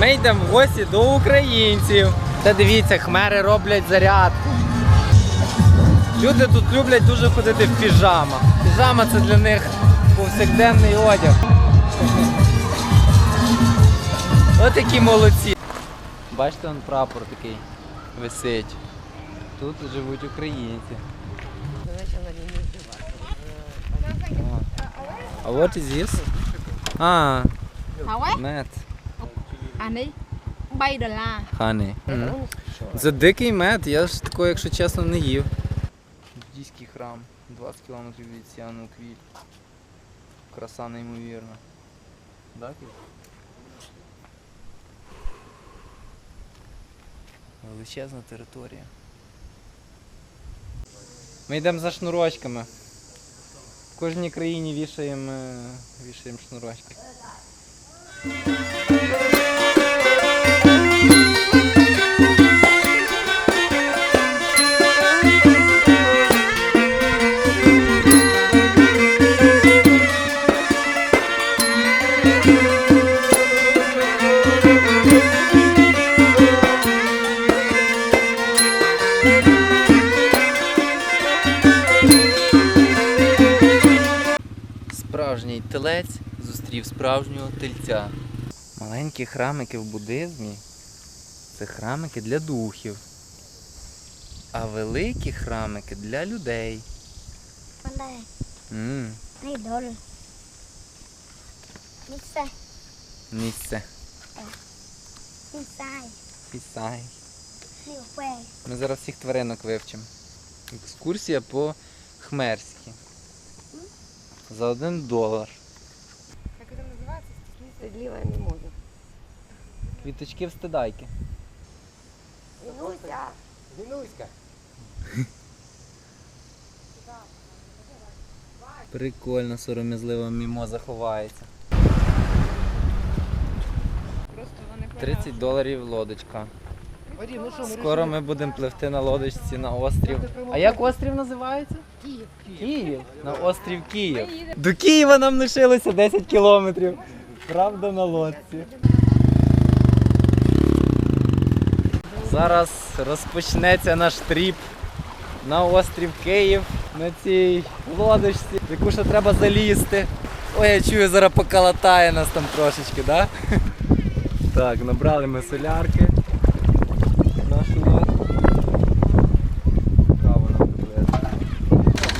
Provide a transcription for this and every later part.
ми йдемо в гості до українців. Та дивіться, хмери роблять зарядку. Люди тут люблять дуже ходити в піжамах. Піжама це для них повсякденний одяг. Ось такі молодці. Бачите, он прапор такий висить. Тут живуть українці. А what is this? А, мед. Đi. Bay đờ la. Це дикий мед, я ж такого, якщо чесно, не їв. Буддійський храм, 20 кілометрів від Сіану Квіль. Краса неймовірна. Да, Кіт? Величезна територія. Ми йдемо за шнурочками. В кожній країні вішаємо, е, вішаємо шнурочки. Справжній телець зустрів справжнього тельця. Маленькі храмики в буддизмі це храмики для духів. А великі храмики для людей. Місце. đi sai, Пісай. Ми зараз всіх тваринок вивчимо. Екскурсія по Хмерськи За один долар. Как это называется? Стыдливая мимоза. Квіточки встидайки. Инуся. Прикольно, сором'язлива мімоза ховається. Просто вони 30 доларів лодочка. Скоро ми будемо пливти на лодочці на острів. А як острів називається? Київ. Київ. На острів Київ. До Києва нам лишилося 10 кілометрів. Правда на лодці. Зараз розпочнеться наш тріп на острів Київ на цій лодочці, в яку ще треба залізти. Ой, я чую, зараз покалатає нас там трошечки, да? Так, набрали ми солярки.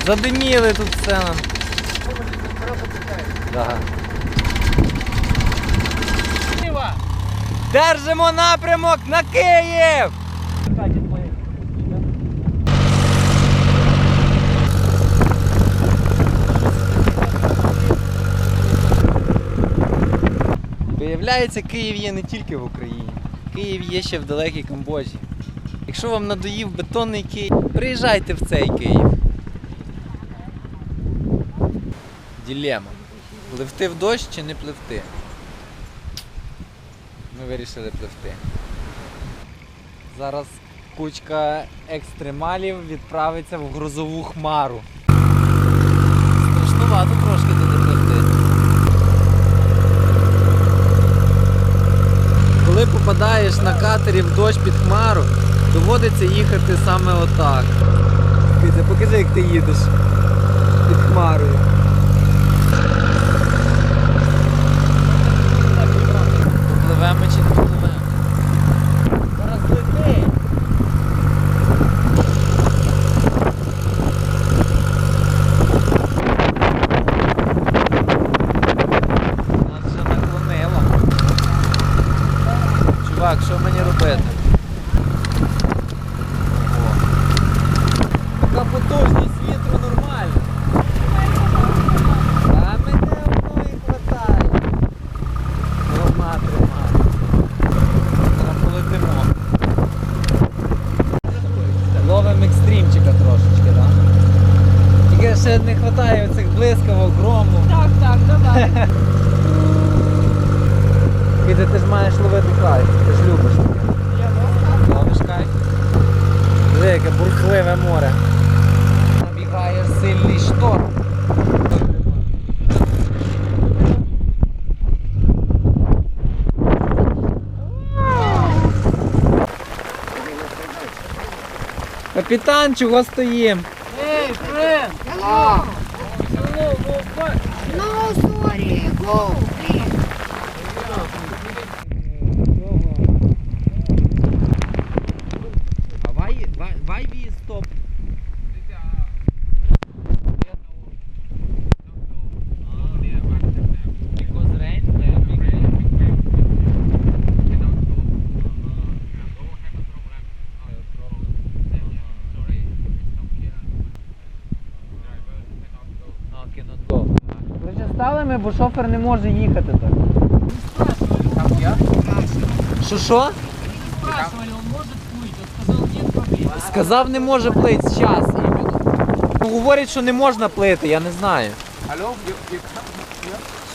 Задиміли тут все нам. Да. Держимо напрямок на Київ! Виявляється, Київ є не тільки в Україні. Київ є ще в далекій Камбоджі. Якщо вам надоїв бетонний Київ, приїжджайте в цей Київ. Ділема. Пливти в дощ чи не пливти? Ми вирішили пливти. Зараз кучка екстремалів відправиться в грозову хмару. Страшнувато трошки туди пливти. Коли попадаєш на катері в дощ під хмару, доводиться їхати саме отак. Покажи, як ти їдеш під хмарою. Попливемо чи не попливемо? Зараз лети! Нас вже наклонило. Чувак, що мені робити? Капітан, чого стоїм? Hello. No, sorry. Go, Короче, бо шофер не може їхати так. Що що? Сказав, не може плити зараз. Ну, говорять, що не можна плити, я не знаю. Алло,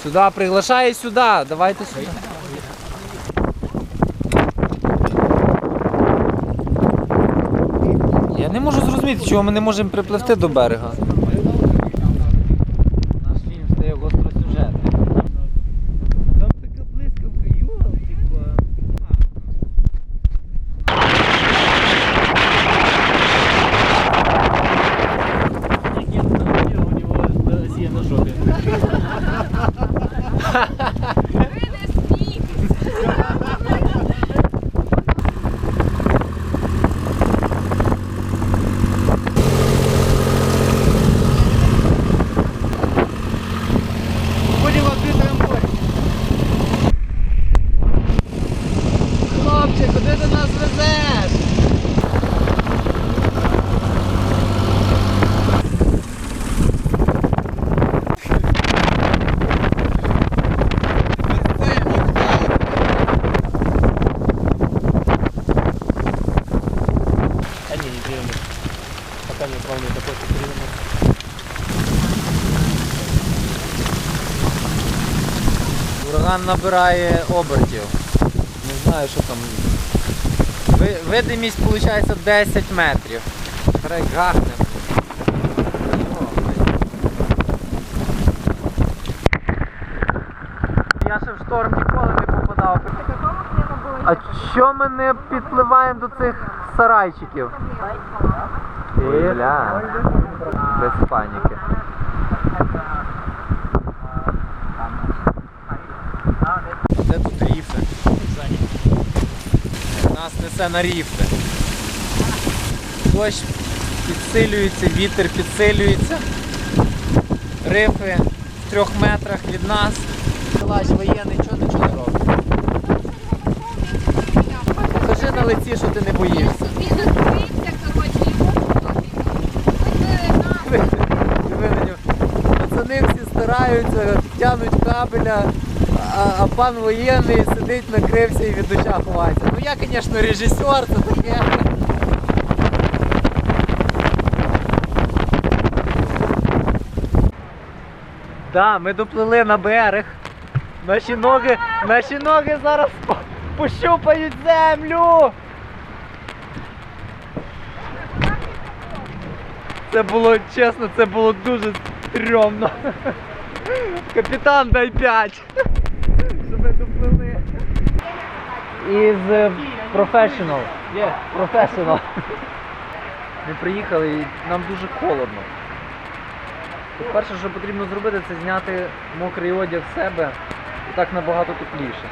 Сюди, приглашає сюди, давайте сюди. Я не можу зрозуміти, чого ми не можемо припливти до берега. Наш фільм стає гостросюжетним. Там така блискавка, югал, типа. Будемо в відкритому морі. Хлопче, куди ти нас везеш? А не, не перемог. Не вполне такой перемог. Ураган набирає обертів. Не знаю, що там. Ви- Видимість виходить 10 метрів. Грай. Я ще в шторм ніколи не попадав. А що ми не підпливаємо до цих сарайчиків? Бля. Без паніки. Де тут ріфи? Нас несе на ріфи. Дощ підсилюється, вітер підсилюється. Рифи в трьох метрах від нас. Пилач воєнний, чого нічого не робить. Покажи на лиці, що ти не боїшся. Стараються, тянуть кабеля, а, а пан воєнний сидить, накрився і від доща ховається. Ну я, звісно, режисер, це таке. Да, ми доплили на берег. Наші ноги, наші ноги зараз пощупають землю. Це було чесно, це було дуже стрьомно. Капітан, дай 5. Щоб доплили. Із професіонал. Професіонал. Ми приїхали і нам дуже холодно. Перше, що потрібно зробити, це зняти мокрий одяг з себе і так набагато тепліше.